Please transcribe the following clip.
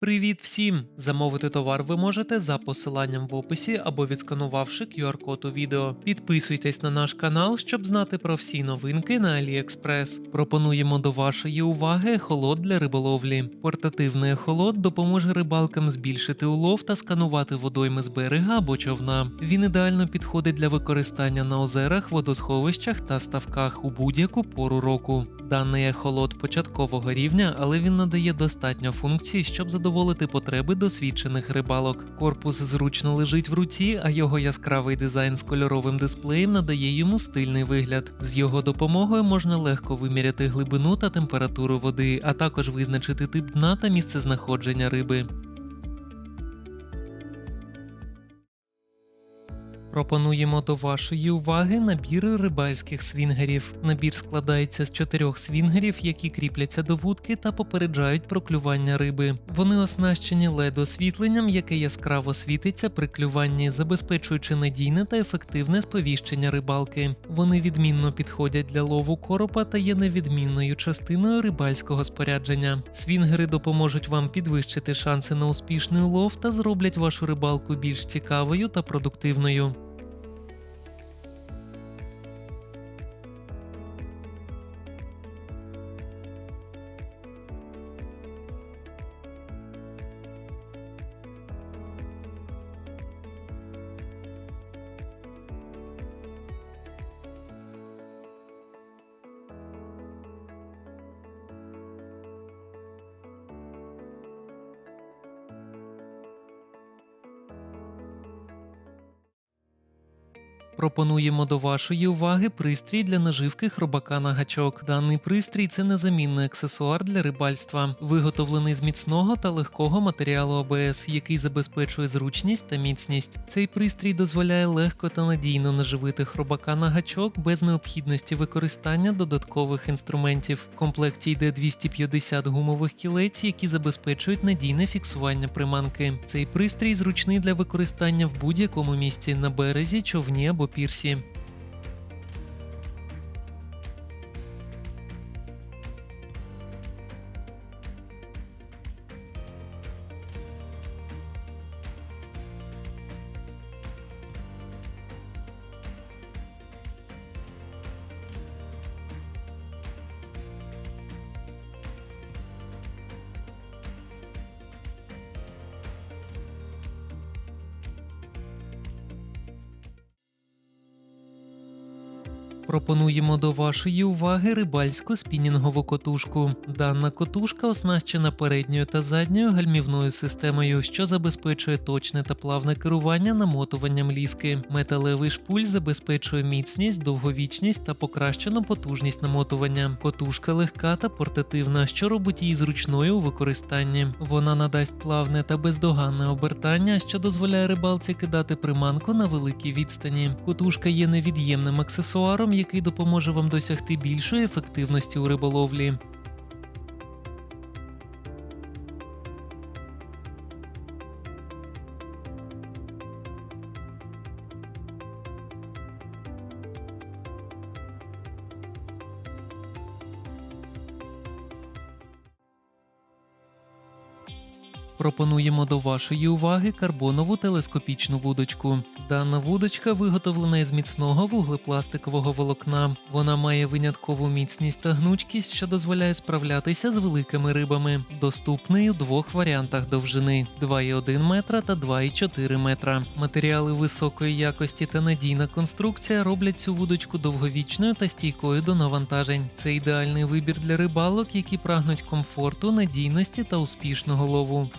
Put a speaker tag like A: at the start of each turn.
A: Привіт всім! Замовити товар ви можете за посиланням в описі або відсканувавши QR-код у відео. Підписуйтесь на наш канал, щоб знати про всі новинки на AliExpress. Пропонуємо до вашої уваги ехолот для риболовлі. Портативний ехолот допоможе рибалкам збільшити улов та сканувати водойми з берега або човна. Він ідеально підходить для використання на озерах, водосховищах та ставках у будь-яку пору року. Даний ехолот початкового рівня, але він надає достатньо функцій, щоб задоволити потреби досвідчених рибалок. Корпус зручно лежить в руці, а його яскравий дизайн з кольоровим дисплеєм надає йому стильний вигляд. З його допомогою можна легко виміряти глибину та температуру води, а також визначити тип дна та місце знаходження риби. Пропонуємо до вашої уваги набір рибальських свінгерів. Набір складається з чотирьох свінгерів, які кріпляться до вудки та попереджають про клювання риби. Вони оснащені led освітленням, яке яскраво світиться при клюванні, забезпечуючи надійне та ефективне сповіщення рибалки. Вони відмінно підходять для лову коропа та є невідмінною частиною рибальського спорядження. Свінгери допоможуть вам підвищити шанси на успішний улов та зроблять вашу рибалку більш цікавою та продуктивною. Пропонуємо до вашої уваги пристрій для наживки хробака на гачок. Даний пристрій це незамінний аксесуар для рибальства, виготовлений з міцного та легкого матеріалу АБС, який забезпечує зручність та міцність. Цей пристрій дозволяє легко та надійно наживити хробака на гачок без необхідності використання додаткових інструментів. В комплекті йде 250 гумових кілець, які забезпечують надійне фіксування приманки. Цей пристрій зручний для використання в будь-якому місці на березі, човні або пірсі. Пропонуємо до вашої уваги рибальську спінінгову котушку. Дана котушка оснащена передньою та задньою гальмівною системою, що забезпечує точне та плавне керування намотуванням ліски. Металевий шпуль забезпечує міцність, довговічність та покращену потужність намотування. Котушка легка та портативна, що робить її зручною у використанні. Вона надасть плавне та бездоганне обертання, що дозволяє рибалці кидати приманку на великій відстані. Котушка є невід'ємним аксесуаром, який допоможе вам досягти більшої ефективності у риболовлі. Пропонуємо до вашої уваги карбонову телескопічну вудочку. Дана вудочка виготовлена із міцного вуглепластикового волокна. Вона має виняткову міцність та гнучкість, що дозволяє справлятися з великими рибами. Доступний у двох варіантах довжини: 2,1 метра та 2,4 метра. Матеріали високої якості та надійна конструкція роблять цю вудочку довговічною та стійкою до навантажень. Це ідеальний вибір для рибалок, які прагнуть комфорту, надійності та успішного лову.